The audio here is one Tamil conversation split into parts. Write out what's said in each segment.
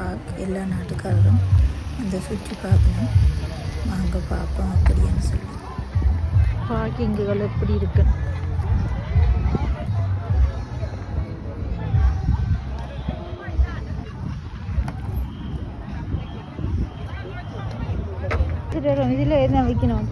பார்க் எல்லா நாட்டுக்காரரும் அந்த சுற்றி பார்க்கணும். வாங்க பார்ப்போம் அப்படின்னு சொல்லி பார்க்கிங்குகள் எப்படி இருக்கு? இதில் என்ன வைக்கணும்?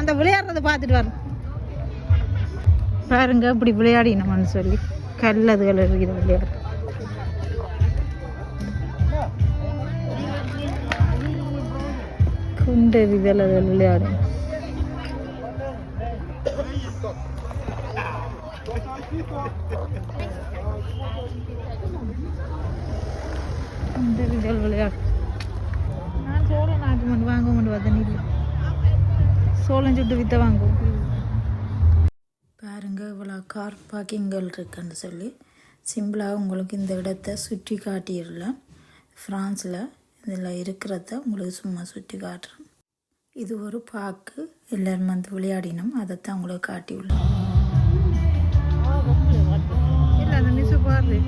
அந்த விளையாடுறத பார்த்துட்டு வரணும் பாருங்க இப்படி விளையாடினோம்னு சொல்லி கல் கல்லதுகள் இருக்குது விளையாடு குண்டெறிதல் அதில் விளையாடும். குண்டெறிதல் விளையாடு நான் சோளம் சுட்டு வித்த வாங்குவோம் பாருங்க இவ்வளோ கார் பார்க்கிங்கள் இருக்குன்னு சொல்லி சிம்பிளாக உங்களுக்கு இந்த இடத்த சுற்றி காட்டிடலாம். ஃப்ரான்ஸில் இதில் இருக்கிறத உங்களுக்கு சும்மா சுற்றி காட்டுறேன். இது ஒரு பார்க்கு எல்லாரும் வந்து விளையாடினோம் அதைத்தான் உங்களுக்கு காட்டியுள்ளோம் இல்லை அந்த மிஸ் பாரு